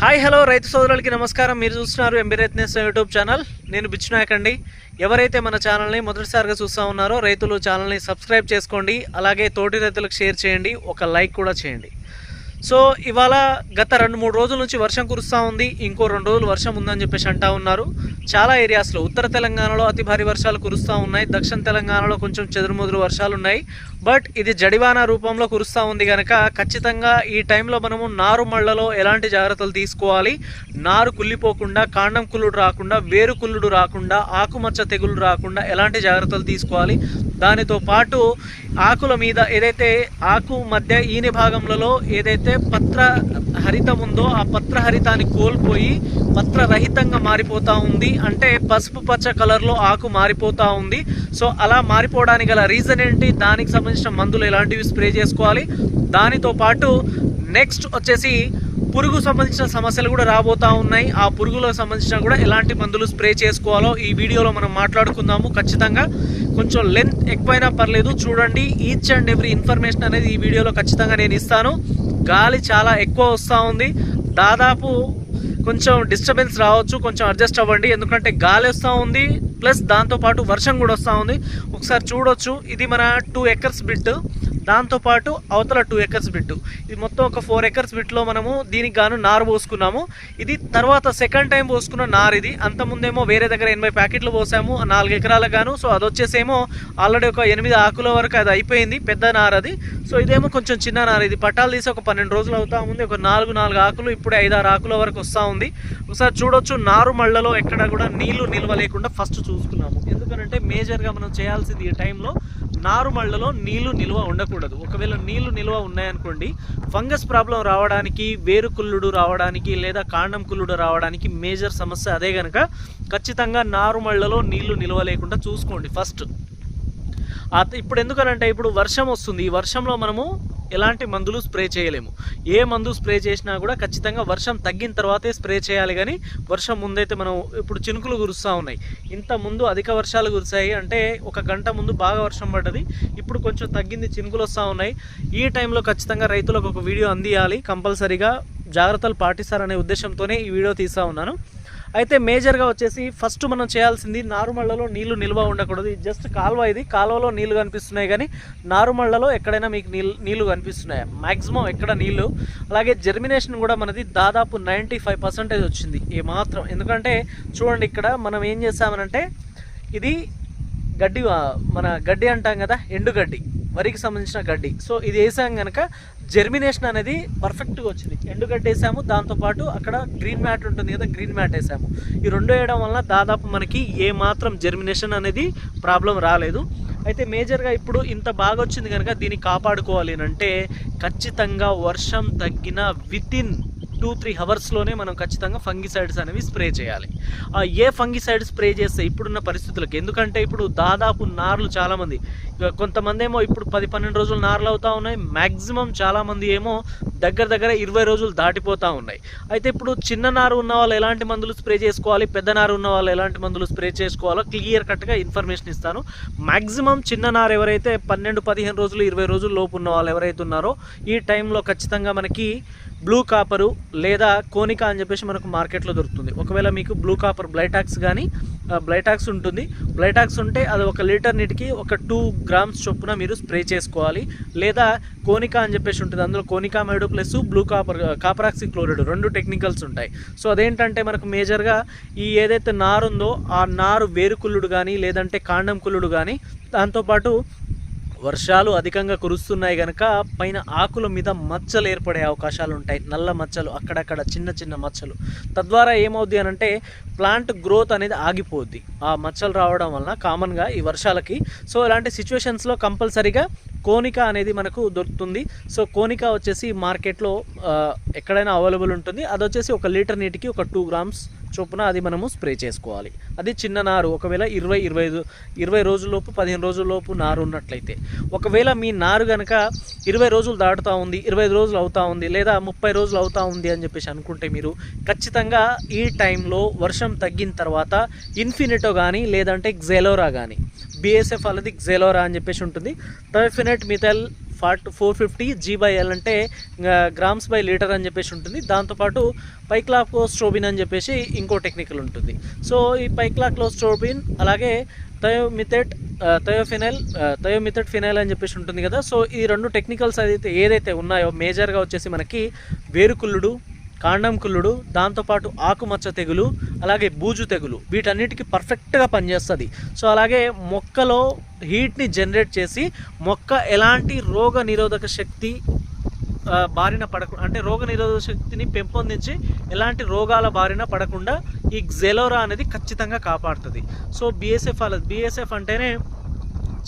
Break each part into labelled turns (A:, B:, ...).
A: Hi hello రైతు సోదరులకి నమస్కారం. మీరు చూస్తున్నారు ఎంబీ రైతు యూట్యూబ్ ఛానల్. నేను బిచ్చునాయక్ అండి ఎవరైతే మన ఛానల్ని మొదటిసారిగా చూస్తూ ఉన్నారో రైతులు ఛానల్ని సబ్స్క్రైబ్ చేసుకోండి. అలాగే తోటి రైతులకు షేర్ చేయండి. ఒక లైక్ కూడా చేయండి. సో ఇవాళ గత రెండు మూడు రోజుల నుంచి వర్షం కురుస్తూ ఉంది. ఇంకో రెండు రోజులు వర్షం ఉందని చెప్పేసి అంటా ఉన్నారు. చాలా ఏరియాస్లో ఉత్తర తెలంగాణలో అతి భారీ వర్షాలు కురుస్తూ ఉన్నాయి. దక్షిణ తెలంగాణలో కొంచెం చెదురుముదురు వర్షాలు ఉన్నాయి. బట్ ఇది జడివాన రూపంలో కురుస్తూ ఉంది కనుక ఖచ్చితంగా ఈ టైంలో మనము నారు మళ్ళలో ఎలాంటి జాగ్రత్తలు తీసుకోవాలి? నారు కుళ్ళిపోకుండా కాండం కుళ్ళుడు రాకుండా వేరు కుళ్ళుడు రాకుండా ఆకుమచ్చ తెగులు రాకుండా ఎలాంటి జాగ్రత్తలు తీసుకోవాలి? దానితో పాటు ఆకుల మీద ఏదైతే ఆకు మధ్య ఈని భాగంలో ఏదైతే పత్ర హరితం ఉందో ఆ పత్ర హరితాన్ని కోల్పోయి పత్రరహితంగా మారిపోతూ ఉంది. అంటే పసుపు పచ్చ కలర్లో ఆకు మారిపోతూ ఉంది. సో అలా మారిపోవడానికి గల రీజన్ ఏంటి? దానికి సంబంధించిన మందులు ఎలాంటివి స్ప్రే చేసుకోవాలి? దానితో పాటు నెక్స్ట్ వచ్చేసి పురుగు సంబంధించిన సమస్యలు కూడా రాబోతా ఉన్నాయి. ఆ పురుగులకు సంబంధించిన కూడా ఎలాంటి మందులు స్ప్రే చేసుకోవాలో ఈ వీడియోలో మనం మాట్లాడుకుందాము. ఖచ్చితంగా కొంచెం లెంత్ ఎక్కువైనా పర్లేదు. చూడండి ఈచ్ అండ్ ఎవ్రీ ఇన్ఫర్మేషన్ అనేది ఈ వీడియోలో ఖచ్చితంగా నేను ఇస్తాను. గాలి చాలా ఎక్కువ వస్తూ ఉంది. దాదాపు కొంచెం డిస్టర్బెన్స్ రావచ్చు. కొంచెం అడ్జస్ట్ అవ్వండి. ఎందుకంటే గాలి వస్తూ ఉంది. ప్లస్ దాంతోపాటు వర్షం కూడా వస్తూ ఉంది. ఒకసారి చూడొచ్చు. ఇది మన టూ ఎకర్స్ బిట్ దాంతోపాటు అవతల టూ ఎకర్స్ బిట్టు ఇది మొత్తం ఒక ఫోర్ ఎకర్స్ బిట్లో మనము దీనికి గాను నారు పోసుకున్నాము. ఇది తర్వాత సెకండ్ టైం పోసుకున్న నారు ఇది. అంతకుముందేమో వేరే దగ్గర ఎనభై ప్యాకెట్లు పోసాము. నాలుగు ఎకరాలకు గాను. సో అది వచ్చేసేమో ఆల్రెడీ ఒక ఎనిమిది ఆకుల వరకు అది అయిపోయింది. పెద్ద నారు అది. సో ఇదేమో కొంచెం చిన్న నారు ఇది. పట్టాలు తీసి ఒక పన్నెండు రోజులు అవుతా ఉంది. ఒక నాలుగు నాలుగు ఆకులు ఇప్పుడే ఐదారు ఆకుల వరకు వస్తూ ఉంది. ఒకసారి చూడొచ్చు నారు మళ్ళలో ఎక్కడ కూడా నీళ్ళు నిల్వ లేకుండా ఫస్ట్ చూసుకున్నాము. ఎందుకంటే మేజర్గా మనం చేయాల్సింది ఈ టైంలో నారుమళ్ళలో నీళ్ళు నిల్వ ఉండకూడదు. ఒకవేళ నీళ్ళు నిల్వ ఉన్నాయనుకోండి ఫంగస్ ప్రాబ్లం రావడానికి వేరు కుల్లుడు రావడానికి లేదా కాండం కుల్లుడు రావడానికి మేజర్ సమస్య అదే కనుక ఖచ్చితంగా నారుమళ్ళలో నీళ్ళు నిల్వ లేకుండా చూసుకోండి ఫస్ట్. ఇప్పుడు ఎందుకనంటే ఇప్పుడు వర్షం వస్తుంది. ఈ వర్షంలో మనము ఎలాంటి మందులు స్ప్రే చేయలేము. ఏ మందు స్ప్రే చేసినా కూడా ఖచ్చితంగా వర్షం తగ్గిన తర్వాతే స్ప్రే చేయాలి కానీ వర్షం ముందైతే మనం ఇప్పుడు చినుకులు కురుస్తూ ఉన్నాయి. ఇంత ముందు అధిక వర్షాలు కురిసాయి అంటే ఒక గంట ముందు బాగా వర్షం పడ్డది. ఇప్పుడు కొంచెం తగ్గింది చినుకులు వస్తూ ఉన్నాయి. ఈ టైంలో ఖచ్చితంగా రైతులకు ఒక వీడియో అందియాలి. కంపల్సరీగా జాగ్రత్తలు పాటిస్తారనే ఉద్దేశంతోనే ఈ వీడియో తీస్తూ ఉన్నాను. అయితే మేజర్గా వచ్చేసి ఫస్ట్ మనం చేయాల్సింది నారుమళ్ళలో నీళ్ళు నిల్వ ఉండకూడదు. ఇది జస్ట్ కాలువ ఇది. కాలువలో నీళ్ళు కనిపిస్తున్నాయి కానీ నారుమళ్ళలో ఎక్కడైనా మీకు నీళ్ళు నీళ్ళు కనిపిస్తున్నాయి? మ్యాక్సిమం ఎక్కడ నీళ్ళు? అలాగే జర్మినేషన్ కూడా మనది దాదాపు నైంటీ ఫైవ్ పర్సెంటేజ్ వచ్చింది ఏమాత్రం ఎందుకంటే చూడండి ఇక్కడ మనం ఏం చేసామనంటే ఇది గడ్డి మన గడ్డి అంటాం కదా ఎండుగడ్డి వరికి సంబంధించిన గడ్డి. సో ఇది వేసాం కనుక జెర్మినేషన్ అనేది పర్ఫెక్ట్గా వచ్చింది. ఎండుగడ్డి వేసాము దాంతోపాటు అక్కడ గ్రీన్ మ్యాట్ ఉంటుంది కదా గ్రీన్ మ్యాట్ వేసాము. ఈ రెండు వేయడం వల్ల దాదాపు మనకి ఏ మాత్రం జెర్మినేషన్ అనేది ప్రాబ్లం రాలేదు. అయితే మేజర్గా ఇప్పుడు ఇంత బాగా వచ్చింది కనుక దీన్ని కాపాడుకోవాలి అని అంటే ఖచ్చితంగా వర్షం తగ్గిన వితిన్ టూ త్రీ అవర్స్లోనే మనం ఖచ్చితంగా ఫంగిసైడ్స్ అనేవి స్ప్రే చేయాలి. ఆ ఏ ఫంగిసైడ్ స్ప్రే చేస్తే ఇప్పుడున్న పరిస్థితులకు ఎందుకంటే ఇప్పుడు దాదాపు నార్లు చాలామంది ఇక కొంతమంది ఏమో ఇప్పుడు పది పన్నెండు రోజులు నార్లు అవుతా ఉన్నాయి మ్యాక్సిమం చాలామంది ఏమో దగ్గర దగ్గర ఇరవై రోజులు దాటిపోతూ ఉన్నాయి. అయితే ఇప్పుడు చిన్న నారు ఉన్న వాళ్ళు ఎలాంటి మందులు స్ప్రే చేసుకోవాలి? పెద్ద నారు ఉన్న వాళ్ళు ఎలాంటి మందులు స్ప్రే చేసుకోవాలో క్లియర్ కట్గా ఇన్ఫర్మేషన్ ఇస్తాను. మ్యాక్సిమం చిన్న నారు ఎవరైతే పన్నెండు పదిహేను రోజులు ఇరవై రోజులు లోపు ఉన్న వాళ్ళు ఎవరైతే ఉన్నారో ఈ టైంలో ఖచ్చితంగా మనకి బ్లూ కాపరు లేదా కోనికా అని చెప్పేసి మనకు మార్కెట్లో దొరుకుతుంది. ఒకవేళ మీకు బ్లూ కాపర్ బ్లైటాక్స్ కానీ బ్లైటాక్స్ ఉంటుంది. బ్లైటాక్స్ ఉంటే అది ఒక లీటర్ నీటికి ఒక టూ గ్రామ్స్ చొప్పున మీరు స్ప్రే చేసుకోవాలి. లేదా కోనికా అని చెప్పేసి ఉంటుంది. అందులో కోనికా మైడు ప్లస్ బ్లూ కాపర్ కాపరాక్సిన్ క్లోరైడ్ రెండు టెక్నికల్స్ ఉంటాయి. సో అదేంటంటే మనకు మేజర్గా ఈ ఏదైతే నారు ఉందో ఆ నారు వేరుకుళ్ళుడు కానీ లేదంటే కాండం కుళ్ళుడు కానీ దాంతోపాటు వర్షాలు అధికంగా కురుస్తున్నాయి కనుక పైన ఆకుల మీద మచ్చలు ఏర్పడే అవకాశాలు ఉంటాయి. నల్ల మచ్చలు అక్కడక్కడ చిన్న చిన్న మచ్చలు. తద్వారా ఏమవుద్ది అని అంటే ప్లాంట్ గ్రోత్ అనేది ఆగిపోద్ది. ఆ మచ్చలు రావడం వలన కామన్గా ఈ వర్షాలకి. సో ఇలాంటి సిచ్యువేషన్స్లో కంపల్సరీగా కోనిక అనేది మనకు దొరుకుతుంది. సో కోనిక వచ్చేసి మార్కెట్లో ఎక్కడైనా అవైలబుల్ ఉంటుంది. అది వచ్చేసి ఒక లీటర్ నీటికి ఒక టూ గ్రామ్స్ చొప్పున అది మనము స్ప్రే చేసుకోవాలి. అది చిన్న నారు ఒకవేళ ఇరవై ఇరవై ఐదు ఇరవై రోజుల్లోపు పదిహేను రోజుల్లోపు నారు ఉన్నట్లయితే. ఒకవేళ మీ నారు కనుక ఇరవై రోజులు దాటుతూ ఉంది ఇరవై రోజులు అవుతూ ఉంది లేదా ముప్పై రోజులు అవుతూ ఉంది అని చెప్పేసి అనుకుంటే మీరు ఖచ్చితంగా ఈ టైంలో వర్షం తగ్గిన తర్వాత ఇన్ఫినిటో కానీ లేదంటే గ్జెలోరా కానీ బిఎస్ఎఫ్ అనేది గ్జెలోరా అని చెప్పేసి ఉంటుంది. టర్ఫినెట్ మిథల్ ఫార్ట్ four fifty G by L అంటే గ్రామ్స్ బై లీటర్ అని చెప్పేసి ఉంటుంది. దాంతోపాటు పైక్లాక్లోస్ట్రోబిన్ అని చెప్పేసి ఇంకో టెక్నికల్ ఉంటుంది. సో ఈ పైక్లాక్లోస్ట్రోబిన్ అలాగే థయోమిథెట్ థయోఫినైల్ థయోమిథెట్ ఫినైల్ అని చెప్పేసి ఉంటుంది కదా. సో ఈ రెండు టెక్నికల్స్ అయితే ఏదైతే ఉన్నాయో మేజర్గా వచ్చేసి మనకి వేరుకుల్లుడు కాండం కుళ్ళుడు దాంతోపాటు ఆకుమచ్చ తెగులు అలాగే బూజు తెగులు వీటన్నిటికీ పర్ఫెక్ట్గా పనిచేస్తుంది. సో అలాగే మొక్కలో హీట్ని జనరేట్ చేసి మొక్క ఎలాంటి రోగ నిరోధక శక్తి బారిన పడకుండా అంటే రోగ నిరోధక శక్తిని పెంపొందించి ఎలాంటి రోగాల బారిన పడకుండా ఈ జెలోరా అనేది ఖచ్చితంగా కాపాడుతుంది. సో బిఎస్ఎఫ్ అలా బిఎస్ఎఫ్ అంటేనే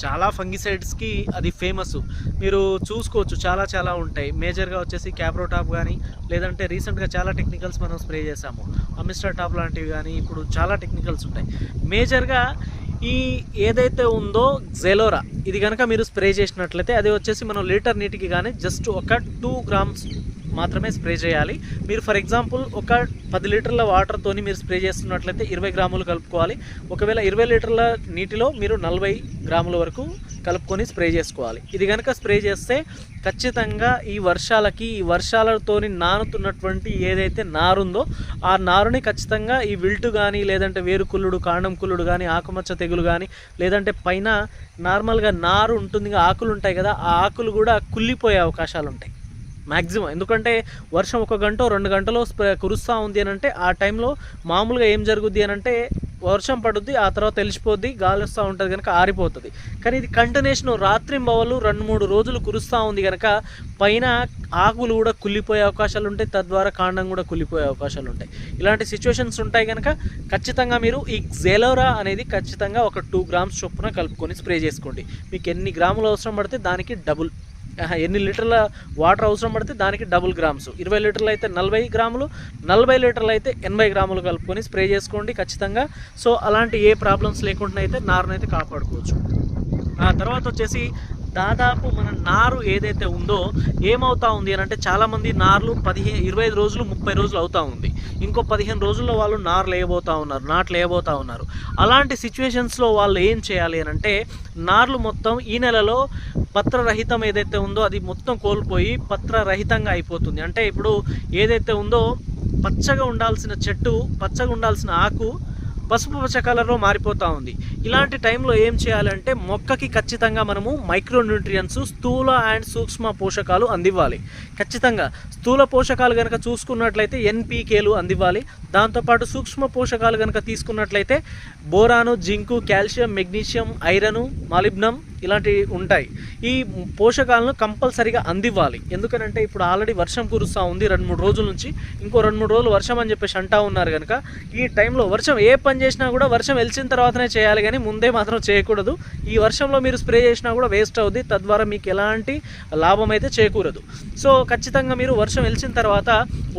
A: చాలా ఫంగిసైడ్స్కి అది ఫేమస్ మీరు చూసుకోవచ్చు చాలా చాలా ఉంటాయి. మేజర్గా వచ్చేసి క్యాబ్రోటాప్ కానీ లేదంటే రీసెంట్గా చాలా టెక్నికల్స్ మనం స్ప్రే చేసాము అమిస్టర్ టాప్ లాంటివి కానీ ఇప్పుడు చాలా టెక్నికల్స్ ఉంటాయి. మేజర్గా ఈ ఏదైతే ఉందో జెలోరా ఇది కనుక మీరు స్ప్రే చేసినట్లయితే అది వచ్చేసి మనం లీటర్ నీటికి కానీ జస్ట్ ఒక టూ గ్రామ్స్ మాత్రమే స్ప్రే చేయాలి. మీరు ఫర్ ఎగ్జాంపుల్ ఒక పది లీటర్ల వాటర్తోని మీరు స్ప్రే చేస్తున్నట్లయితే ఇరవై గ్రాములు కలుపుకోవాలి. ఒకవేళ ఇరవై లీటర్ల నీటిలో మీరు నలభై గ్రాముల వరకు కలుపుకొని స్ప్రే చేసుకోవాలి. ఇది కనుక స్ప్రే చేస్తే ఖచ్చితంగా ఈ వర్షాలకి ఈ వర్షాలతోని నానుతున్నటువంటి ఏదైతే నారుందో ఆ నారుని ఖచ్చితంగా ఈ విల్టు కానీ లేదంటే వేరుకుల్లుడు కాండం కుల్లుడు కానీ ఆకుమచ్చ తెగులు కానీ లేదంటే పైన నార్మల్గా నారు ఉంటుంది ఆకులు ఉంటాయి కదా ఆ ఆకులు కూడా కుళ్ళిపోయే అవకాశాలు ఉంటాయి మ్యాక్సిమం ఎందుకంటే వర్షం ఒక గంట రెండు గంటలో కురుస్తూ ఉంది అని అంటే ఆ టైంలో మామూలుగా ఏం జరుగుద్ది అని అంటే వర్షం పడుద్ది ఆ తర్వాత తెలిసిపోద్ది గాలి వస్తూ ఉంటుంది కనుక ఆరిపోతుంది. కానీ ఇది కంటిన్యూషన్ రాత్రి బవలు రెండు మూడు రోజులు కురుస్తూ ఉంది కనుక పైన ఆకులు కూడా కుళ్ళిపోయే అవకాశాలు ఉంటాయి తద్వారా కాండం కూడా కుళ్ళిపోయే అవకాశాలు ఉంటాయి. ఇలాంటి సిచ్యువేషన్స్ ఉంటాయి కనుక ఖచ్చితంగా మీరు ఈ జెలోరా అనేది ఖచ్చితంగా ఒక టూ గ్రామ్స్ చొప్పున కలుపుకొని స్ప్రే చేసుకోండి. మీకు ఎన్ని గ్రాములు అవసరం పడితే దానికి డబుల్. ఎన్ని లీటర్ల వాటర్ అవసరం పడితే దానికి డబుల్ గ్రామ్స్. ఇరవై లీటర్లు అయితే నలభై గ్రాములు నలభై లీటర్లు అయితే ఎనభై గ్రాములు కలుపుకొని స్ప్రే చేసుకోండి ఖచ్చితంగా. సో అలాంటి ఏ ప్రాబ్లమ్స్ లేకుండా అయితే నారునైతే కాపాడుకోవచ్చు. ఆ తర్వాత వచ్చేసి దాదాపు మన నారు ఏదైతే ఉందో ఏమవుతా ఉంది అని అంటే చాలామంది నార్లు పదిహేను ఇరవై ఐదు రోజులు ముప్పై రోజులు అవుతా ఉంది. ఇంకో పదిహేను రోజుల్లో వాళ్ళు నారు లేయబోతా ఉన్నారు నాట్లు లేయబోతూ ఉన్నారు. అలాంటి సిచ్యువేషన్స్లో వాళ్ళు ఏం చేయాలి అని అంటే నార్లు మొత్తం ఈ నెలలో పత్రరహితం ఏదైతే ఉందో అది మొత్తం కోల్పోయి పత్రరహితంగా అయిపోతుంది. అంటే ఇప్పుడు ఏదైతే ఉందో పచ్చగా ఉండాల్సిన చెట్టు పచ్చగా ఉండాల్సిన ఆకు పసుపు పచ్చ కలర్లో మారిపోతూ ఉంది. ఇలాంటి టైంలో ఏం చేయాలంటే మొక్కకి ఖచ్చితంగా మనము మైక్రో న్యూట్రియన్స్ స్థూల అండ్ సూక్ష్మ పోషకాలు అందివ్వాలి. ఖచ్చితంగా స్థూల పోషకాలు కనుక చూసుకున్నట్లయితే ఎన్పీకేలు అందివ్వాలి. దాంతోపాటు సూక్ష్మ పోషకాలు కనుక తీసుకున్నట్లయితే boron zinc calcium magnesium iron molybdenum ఇలాంటివి ఉంటాయి. ఈ పోషకాలను కంపల్సరీగా అందివ్వాలి. ఎందుకనంటే ఇప్పుడు ఆల్రెడీ వర్షం కురుస్తూ ఉంది రెండు మూడు రోజుల నుంచి. ఇంకో రెండు మూడు రోజులు వర్షం అని చెప్పేసి అంటా ఉన్నారు కనుక ఈ టైంలో వర్షం ఏ పని చేసినా కూడా వర్షం వెలిచిన తర్వాతనే చేయాలి కానీ ముందే మాత్రం చేయకూడదు. ఈ వర్షంలో మీరు స్ప్రే చేసినా కూడా వేస్ట్ అవుద్ది. తద్వారా మీకు ఎలాంటి లాభం అయితే చేకూరదు. సో ఖచ్చితంగా మీరు వర్షం వెలిచిన తర్వాత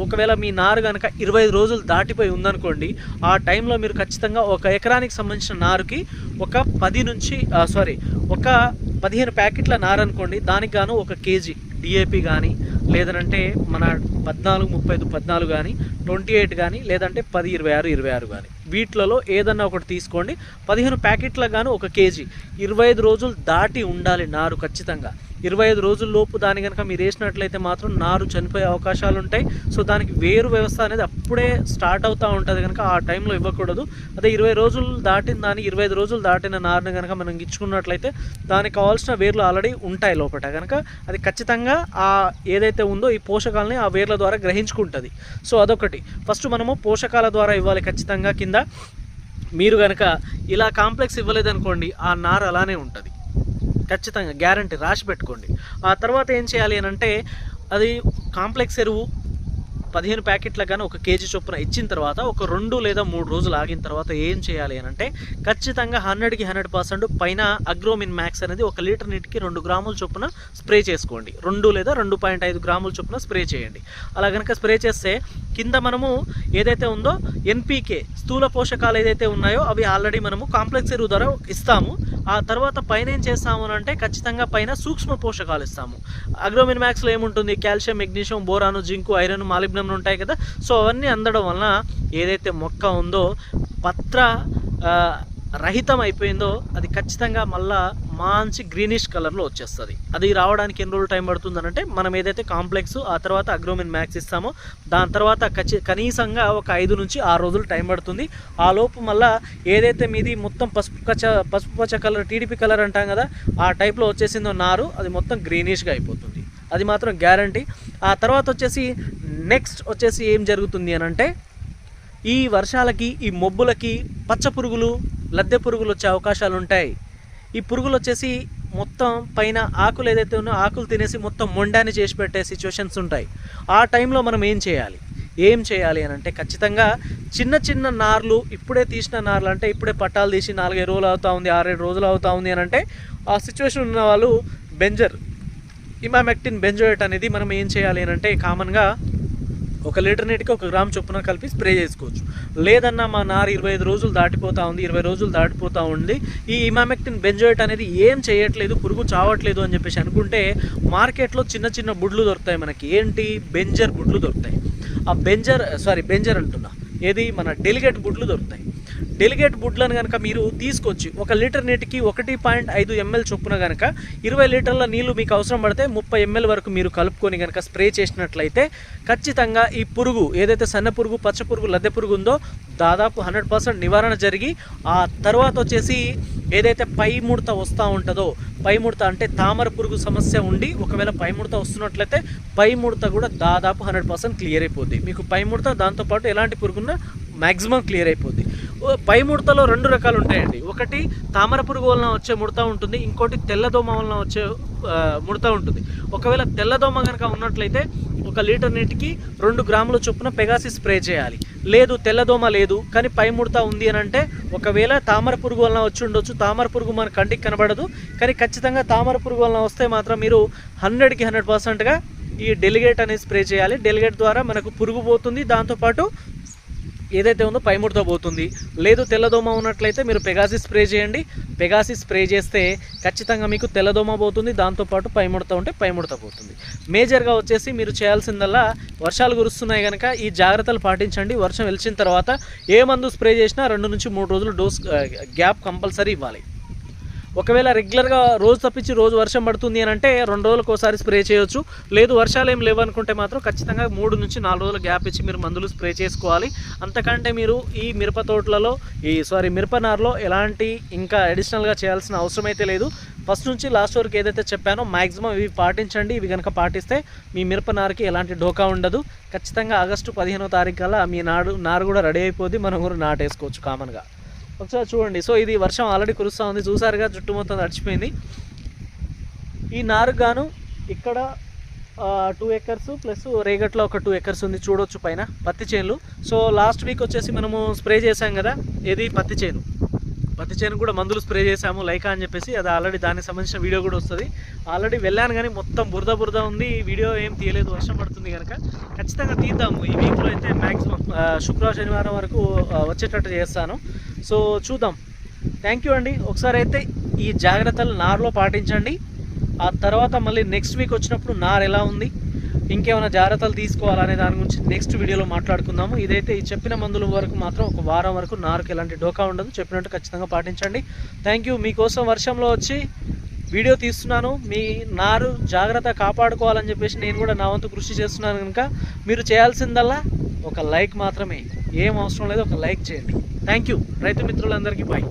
A: ఒకవేళ మీ నారు కనుక ఇరవై ఐదు రోజులు దాటిపోయి ఉందనుకోండి ఆ టైంలో మీరు ఖచ్చితంగా ఒక ఎకరానికి సంబంధించిన నారుకి ఒక పది నుంచి సారీ ఒక పదిహేను ప్యాకెట్ల నారు అనుకోండి దానికి గాను ఒక కేజీ డిఏపి కానీ లేదంటే మన పద్నాలుగు ముప్పై ఐదు పద్నాలుగు కానీ ట్వంటీ ఎయిట్ కానీ లేదంటే పది ఇరవై ఆరు ఇరవై ఆరు కానీ వీటిలలో ఏదన్నా ఒకటి తీసుకోండి. పదిహేను ప్యాకెట్లకు గాను ఒక కేజీ. ఇరవై ఐదు రోజులు దాటి ఉండాలి నారు ఖచ్చితంగా. ఇరవై ఐదు రోజుల లోపు దాని కనుక మీరు వేసినట్లయితే మాత్రం నారు చనిపోయే అవకాశాలు ఉంటాయి సో దానికి వేరు వ్యవస్థ అనేది అప్పుడే స్టార్ట్ అవుతూ ఉంటుంది కనుక ఆ టైంలో ఇవ్వకూడదు. అదే ఇరవై రోజులు దాటిన దాన్ని ఇరవై ఐదు రోజులు దాటిన నారుని కనుక మనం ఇచ్చుకున్నట్లయితే దానికి కావాల్సిన వేర్లు ఆల్రెడీ ఉంటాయి లోపల కనుక అది ఖచ్చితంగా ఆ ఏదైతే ఉందో ఈ పోషకాలని ఆ వేర్ల ద్వారా గ్రహించుకుంటుంది. సో అదొకటి. ఫస్ట్ మనము పోషకాల ద్వారా ఇవ్వాలి ఖచ్చితంగా. కింద మీరు కనుక ఇలా కాంప్లెక్స్ ఇవ్వలేదనుకోండి ఆ నారు అలానే ఉంటుంది. ఖచ్చితంగా గ్యారంటీ రాసి పెట్టుకోండి. ఆ తర్వాత ఏం చేయాలి అని అంటే అది కాంప్లెక్స్ ఎరువు పదిహేను ప్యాకెట్ల కానీ ఒక కేజీ చొప్పున ఇచ్చిన తర్వాత ఒక రెండు లేదా మూడు రోజులు ఆగిన తర్వాత ఏం చేయాలి అని అంటే ఖచ్చితంగా హండ్రెడ్కి హండ్రెడ్ పర్సెంట్ పైన అగ్రోమిన్ మ్యాక్స్ అనేది ఒక లీటర్ నీటికి రెండు గ్రాముల చొప్పున స్ప్రే చేసుకోండి. రెండు లేదా రెండు పాయింట్ ఐదు గ్రాముల చొప్పున స్ప్రే చేయండి. అలా కనుక స్ప్రే చేస్తే కింద మనము ఏదైతే ఉందో ఎన్పీకే స్థూల పోషకాలు ఏదైతే ఉన్నాయో అవి ఆల్రెడీ మనము కాంప్లెక్స్ ఎరువు ద్వారా ఇస్తాము. ఆ తర్వాత పైన ఏం చేస్తాము అని అంటే ఖచ్చితంగా పైన సూక్ష్మ పోషకాలు ఇస్తాము. అగ్రోమిన్ మ్యాక్స్లో ఏముంటుంది? Calcium magnesium boron zinc iron molybdenum ఉంటాయి కదా. సో అవన్నీ అందడం వలన ఏదైతే మొక్క ఉందో పత్ర రహితం అయిపోయిందో అది ఖచ్చితంగా మళ్ళా మంచి గ్రీనిష్ కలర్లో వచ్చేస్తుంది. అది రావడానికి ఎన్ని రోజులు టైం పడుతుంది అంటే మనం ఏదైతే కాంప్లెక్స్ ఆ తర్వాత అగ్రోమిన్ మ్యాక్స్ ఇస్తామో దాని తర్వాత ఖచ్చి కనీసంగా ఒక ఐదు నుంచి ఆరు రోజులు టైం పడుతుంది. ఆ లోపు మళ్ళా ఏదైతే మీది మొత్తం పసుపు పచ్చ పసుపు పచ్చ కలర్ టీడీపీ కలర్ అంటాం కదా ఆ టైప్లో వచ్చేసిందో నారు అది మొత్తం గ్రీనిష్గా అయిపోతుంది. అది మాత్రం గ్యారంటీ. ఆ తర్వాత వచ్చేసి నెక్స్ట్ వచ్చేసి ఏం జరుగుతుంది అని అంటే ఈ వర్షాలకి ఈ మొబ్బులకి పచ్చ పురుగులు లద్దె పురుగులు వచ్చే అవకాశాలు ఉంటాయి. ఈ పురుగులు వచ్చేసి మొత్తం పైన ఆకులు ఏదైతే ఉన్నో ఆకులు తినేసి మొత్తం మొండాన్ని చేసి పెట్టే సిచ్యువేషన్స్ ఉంటాయి. ఆ టైంలో మనం ఏం చేయాలి? ఏం చేయాలి అని అంటే ఖచ్చితంగా చిన్న చిన్న నార్లు ఇప్పుడే తీసిన నార్లు అంటే ఇప్పుడే పట్టాలు తీసి నాలుగైదు రోజులు అవుతా ఉంది ఆరేడు రోజులు అవుతా ఉంది అని అంటే ఆ సిచ్యువేషన్ ఉన్న వాళ్ళు బెంజర్ ఇమామెక్టిన్ బెంజోయేట్ అనేది మనం ఏం చేయాలి అని అంటే కామన్గా ఒక లీటర్ నీటికి ఒక గ్రామ్ చొప్పున కలిపి స్ప్రే చేసుకోవచ్చు. లేదన్నా మా నారు ఇరవై ఐదు రోజులు దాటిపోతూ ఉంది ఇరవై రోజులు దాటిపోతూ ఉంది. ఈ ఇమామెక్టిన్ బెంజోయిట్ అనేది ఏం చేయట్లేదు పురుగు చావట్లేదు అని చెప్పేసి అనుకుంటే మార్కెట్లో చిన్న చిన్న బుడ్లు దొరుకుతాయి మనకి. ఏంటి? బెంజర్ బుడ్లు దొరుకుతాయి. ఆ బెంజర్ సారీ బెంజర్ అంటున్నా. ఏది? మన డెలిగేట్ బుడ్లు దొరుకుతాయి. డెలిగేట్ బుడ్లను కనుక మీరు తీసుకొచ్చి ఒక లీటర్ నీటికి ఒకటి పాయింట్ ఐదు ఎంఎల్ చొప్పున కనుక ఇరవై లీటర్ల నీళ్ళు మీకు అవసరం పడితే ముప్పై ఎంఎల్ వరకు మీరు కలుపుకొని కనుక స్ప్రే చేసినట్లయితే ఖచ్చితంగా ఈ పురుగు ఏదైతే సన్న పురుగు పచ్చ పురుగు లద్దె పురుగు ఉందో దాదాపు హండ్రెడ్ పర్సెంట్ నివారణ జరిగి ఆ తర్వాత వచ్చేసి ఏదైతే పై ముడత వస్తూ ఉంటుందో పై ముడత అంటే తామర పురుగు సమస్య ఉండి ఒకవేళ పై ముడత వస్తున్నట్లయితే పై ముడత కూడా దాదాపు హండ్రెడ్ పర్సెంట్ క్లియర్ అయిపోద్ది. మీకు పై ముడత దాంతోపాటు ఎలాంటి పురుగున్నా మ్యాక్సిమం క్లియర్ అయిపోద్ది. పై ముడతలో రెండు రకాలు ఉంటాయండి. ఒకటి తామర పురుగు వలన వచ్చే ముడత ఉంటుంది ఇంకోటి తెల్లదోమ వలన వచ్చే ముడత ఉంటుంది. ఒకవేళ తెల్లదోమ కనుక ఉన్నట్లయితే ఒక లీటర్ నీటికి రెండు గ్రాముల చొప్పున పెగాసి స్ప్రే చేయాలి. లేదు తెల్లదోమ లేదు కానీ పై ముడత ఉంది అని అంటే ఒకవేళ తామర పురుగు వలన వచ్చి ఉండొచ్చు. తామర పురుగు మన కంటికి కనబడదు కానీ ఖచ్చితంగా తామర పురుగు వలన వస్తే మాత్రం మీరు హండ్రెడ్కి హండ్రెడ్ పర్సెంట్గా ఈ డెలిగేట్ అనేది స్ప్రే చేయాలి. డెలిగేట్ ద్వారా మనకు పురుగు పోతుంది దాంతోపాటు ఏదైతే ఉందో పైముడత పోతుంది. లేదు తెల్లదోమ ఉన్నట్లయితే మీరు పెగాసి స్ప్రే చేయండి. పెగాసి స్ప్రే చేస్తే ఖచ్చితంగా మీకు తెల్లదోమ పోతుంది. దాంతోపాటు పైముడత ఉంటే పైముడత పోతుంది. మేజర్గా వచ్చేసి మీరు చేయాల్సిందల్లా వర్షాలు కురుస్తున్నాయి కనుక ఈ జాగ్రత్తలు పాటించండి. వర్షం వెలిచిన తర్వాత ఏ మందు స్ప్రే చేసినా రెండు నుంచి మూడు రోజులు డోస్ గ్యాప్ కంపల్సరీ ఇవ్వాలి. ఒకవేళ రెగ్యులర్గా రోజు తప్పించి రోజు వర్షం పడుతుంది అని అంటే రెండు రోజులకు ఒకసారి స్ప్రే చేయొచ్చు. లేదు వర్షాలు ఏం లేవు అనుకుంటే మాత్రం ఖచ్చితంగా మూడు నుంచి నాలుగు రోజుల గ్యాప్ ఇచ్చి మీరు మందులు స్ప్రే చేసుకోవాలి. అంతకంటే మీరు ఈ మిరప తోటలలో ఈ సారీ మిరపనారులో ఎలాంటి ఇంకా అడిషనల్గా చేయాల్సిన అవసరం అయితే లేదు. ఫస్ట్ నుంచి లాస్ట్ వరకు ఏదైతే చెప్పానో మాక్సిమం ఇవి పాటించండి. ఇవి కనుక పాటిస్తే మీ మిరప నారుకి ఎలాంటి డోకా ఉండదు. ఖచ్చితంగా ఆగస్టు పదిహేనో తారీఖు కల్లా మీ నాడు నారు కూడా రెడీ అయిపోద్ది. మనం కూడా నాటేసుకోవచ్చు కామన్గా ఒకసారి చూడండి. సో ఇది వర్షం ఆల్రెడీ కురుస్తూ ఉంది. చూసారుగా జుట్టు మొత్తం తడిచిపోయింది. ఈ నారు గాను ఇక్కడ టూ ఎకర్స్ ప్లస్ రేగట్లో ఒక టూ ఎకర్స్ ఉంది. చూడొచ్చు పైన. పత్తి చేనులు. సో లాస్ట్ వీక్ వచ్చేసి మనము స్ప్రే చేసాం కదా ఏది? పత్తి చేను. పత్తి చేను కూడా మందులు స్ప్రే చేసాము లైకా అని చెప్పేసి. అది ఆల్రెడీ దానికి సంబంధించిన వీడియో కూడా వస్తుంది. ఆల్రెడీ వెళ్ళాను కానీ మొత్తం బురద బురద ఉంది. ఈ వీడియో ఏం తీయలేదు వర్షం పడుతుంది కనుక. ఖచ్చితంగా తీద్దాము. ఈ వీక్లో అయితే మ్యాక్సిమం శుక్రవారం శనివారం వరకు వచ్చేటట్టు చేస్తాను. సో చూద్దాం. థ్యాంక్ యూ అండి. ఒకసారి అయితే ఈ జాగ్రత్తలు నారులో పాటించండి. ఆ తర్వాత మళ్ళీ నెక్స్ట్ వీక్ వచ్చినప్పుడు నారు ఎలా ఉంది? ఇంకేమైనా జాగ్రత్తలు తీసుకోవాలనే దాని గురించి నెక్స్ట్ వీడియోలో మాట్లాడుకుందాము. ఇదైతే ఈ చెప్పిన మందుల వరకు మాత్రం ఒక వారం వరకు నారుకు ఎలాంటి డోకా ఉండదు. చెప్పినట్టు ఖచ్చితంగా పాటించండి. థ్యాంక్ యూ మీకోసం వర్షంలో వచ్చి వీడియో తీస్తున్నాను. మీ నారు జాగ్రత్త కాపాడుకోవాలని చెప్పేసి నేను కూడా నా వంతు కృషి చేస్తున్నాను కనుక మీరు చేయాల్సిందల్లా ఒక లైక్ మాత్రమే. ఏం అవసరం లేదు ఒక లైక్ చేయండి. థ్యాంక్ యూ రైతు మిత్రులందరికీ బాయ్